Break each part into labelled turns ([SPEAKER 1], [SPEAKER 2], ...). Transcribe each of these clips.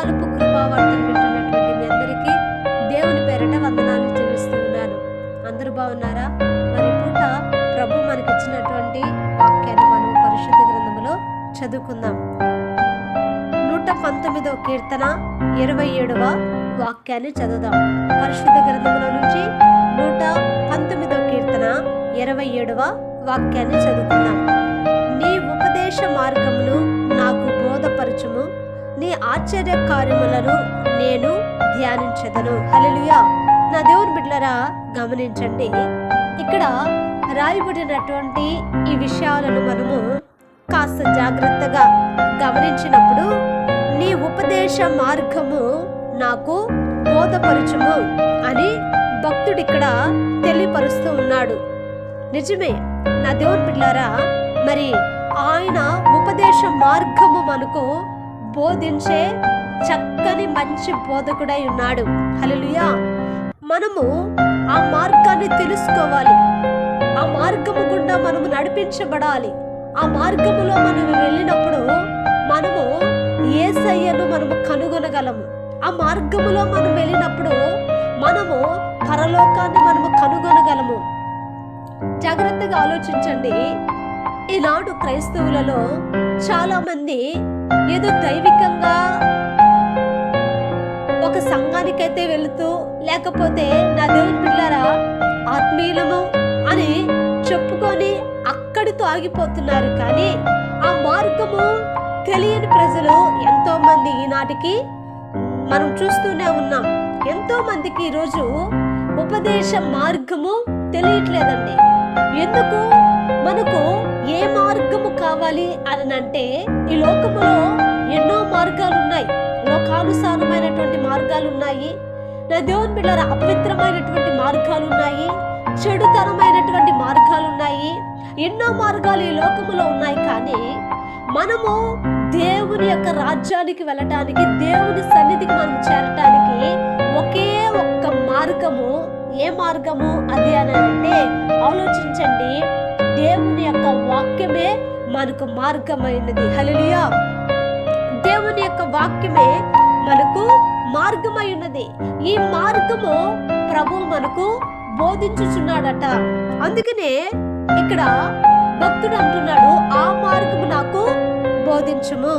[SPEAKER 1] కలుపు కృపావర్తలు వింటున్నటువంటి మీ అందరికీ దేవుని పేరట వందనాలు చూపిస్తున్నాను అందరూ బాగున్నారా? మరి పూట ప్రభు మనకి ఇచ్చినటువంటి వాక్యాన్ని మనం పరిశుద్ధ గ్రంథంలో చదువుకుందాం. నూట పంతొమ్మిదవ కీర్తన ఇరవై ఏడవ వాక్యాన్ని చదువుదాం. పరిశుద్ధ గ్రంథంలో నుంచి నూట పంతొమ్మిదవ కీర్తన ఇరవై ఏడవ వాక్యాన్ని చదువుకుందాం. నీ ఉపదేశ మార్గమును నాకు బోధపరచుము. నీ ఆశ్చర్య కార్యములను నేను ధ్యానించదను. హలలుయా నా దేవుని బిడ్డలరా గమనించండి. ఇక్కడ రాయబడినటువంటి ఈ విషయాలను మనము కాస్త జాగ్రత్తగా గమనించినప్పుడు నీ ఉపదేశ మార్గము నాకు బోధపరచుము అని భక్తుడు ఇక్కడ తెలియపరుస్తూ ఉన్నాడు. నిజమే నా దేవుని బిడ్డలారా మరి ఆయన ఉపదేశ మార్గము మనకు బోధించే చక్కని మంచి బోధకుడై ఉన్నాడు. హలలుయా మనము ఆ మార్గాన్ని తెలుసుకోవాలి. ఆ మార్గము గుండా మనము నడిపించబడాలి. ఆ మార్గములో మనం వెళ్ళినప్పుడు మనము ఏసయ్యను మనము కనుగొనగలము. ఆ మార్గములో మనం వెళ్ళినప్పుడు మనము పరలోకాన్ని మనము కనుగొనగలము. జాగ్రత్తగా ఆలోచించండి. ఈనాడు క్రైస్తవులలో చాలామంది ఏదో దైవికంగా ఒక సంఘానికైతే వెళుతూ లేకపోతే నా దేవుని పిల్లరా ఆత్మీయులము అని చెప్పుకొని అక్కడితో ఆగిపోతున్నారు. కానీ ఆ మార్గము తెలియని ప్రజలు ఎంతో మంది ఈనాటికి మనం చూస్తూనే ఉన్నాం. ఎంతో మందికి ఈరోజు ఉపదేశ మార్గము తెలియట్లేదండి. ఎందుకు? మనకు ఏ మార్గము కావాలి అని అంటే ఈ లోకములో ఎన్నో మార్గాలు ఉన్నాయి లోకానుసారమైనటువంటి మార్గాలు ఉన్నాయి నా దేవుని బిడ్డల అపవిత్రమైనటువంటి మార్గాలు ఉన్నాయి చెడుతరమైనటువంటి మార్గాలు ఉన్నాయి ఎన్నో మార్గాలు ఈ లోకములో ఉన్నాయి కానీ మనము దేవుని యొక్క రాజ్యానికి వెళ్ళటానికి దేవుని సన్నిధికి మనం చేరటానికి ఒకే ఒక్క మార్గము ఏ మార్గము అది అని అంటే ఆలోచించండి. దేవుని యొక్క వాక్యమే మనకు మార్గమైనది. హల్లెలూయా. దేవుని యొక్క వాక్యమే మనకు మార్గమై ఉన్నది ఈ మార్గము ప్రభు మనకు బోధించుచున్నాడట. అందుకనే ఇక్కడ భక్తుడు అంటున్నాడు ఆ మార్గము నాకు బోధించుము.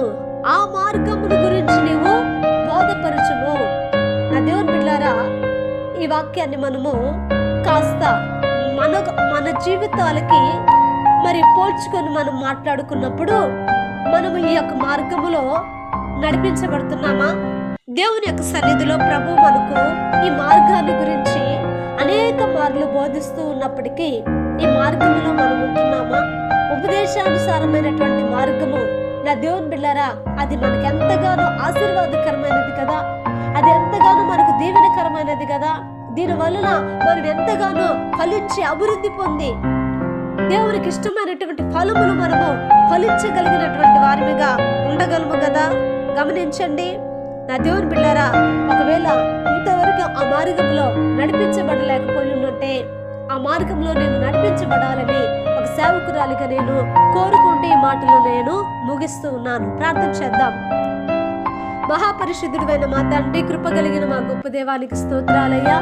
[SPEAKER 1] ఆ మార్గమును గురించి నీవు బోధపరచుము. నా దేవుని బిడ్డారా ఈ వాక్యాన్ని మనము కాస్త మన మన జీవితాలకి మరి పోల్చుకొని మనం మాట్లాడుకున్నప్పుడు మనము ఈ యొక్క మార్గములో నడిపించబడుతున్నామా? దేవుని యొక్క సన్నిధిలో ప్రభు మనకు ఈ మార్గాన్ని గురించి అనేక మార్లు బోధిస్తూ ఉన్నప్పటికీ ఈ మార్గములో మనం ఉంటున్నామా? ఉపదేశానుసారమైనటువంటి మార్గము. నా దేవుని బిళ్ళరా అది మనకెంతగానో ఆశీర్వాదకరమైనది కదా. వలన మనం ఎంతగానో ఫలించి అభివృద్ధి పొంది దేవునికి ఇష్టమైనటువంటి ఫలములు మనము ఫలించగలిగినటువంటి వారిగా ఉండగలము కదా? గమనించండి. నా దేవుని బిళ్ళారా ఒకవేళ ఇంతవరకు ఆ మార్గంలో నడిపించబడలేకపోయి ఉన్నట్టే ఆ మార్గంలో నేను నడిపించబడాలని ఒక సేవకురాలిగా నేను కోరుకుంటే ఈ మాటలు నేను ముగిస్తూ ఉన్నాను. ప్రార్థన చేద్దాం. మహాపరిశుద్ధుడైన మా తండ్రి కృప కలిగిన మా గొప్ప దేవానికి స్తోత్రాలయ్యా.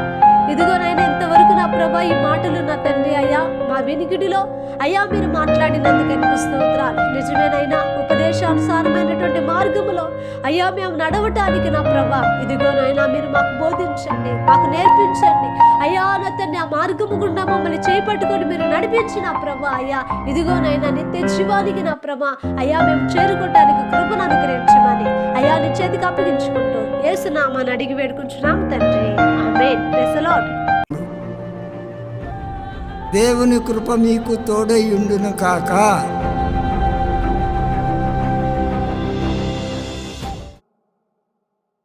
[SPEAKER 1] ఇదిగోనైనా ఇంతవరకు నా ప్రభా ఈ మాటలు నా తండ్రి అయ్యా మా వినికిడిలో అయ్యా మీరు మాట్లాడినందుకు స్తోత్రాలు. నిజమేనైనా ఉపదేశానుసారమైనటువంటి మార్గములో అయ్యా మేము నడవటానికి నా ప్రభా. ఇదిగోనైనా మీరు మాకు బోధించండి మాకు నేర్పించండి. అయ్యా ఆ మార్గము గుండా మమ్మల్ని చేపట్టుకొని మీరు నడిపించిన ప్రభా అయ్యా. ఇదిగోనైనా నిత్య జీవానికి నా ప్రభా. అయ్యా మేము చేరుకోవడానికి కృపను అనుగ్రహించమని. అయ్యా నీ చేతికి అప్పగించుకుంటూ ఏసునామాని అడిగి వేడుకుంటున్నాం తండ్రి. ఆమేన్.
[SPEAKER 2] దేవుని కృప మీకు తోడై ఉండును కాక.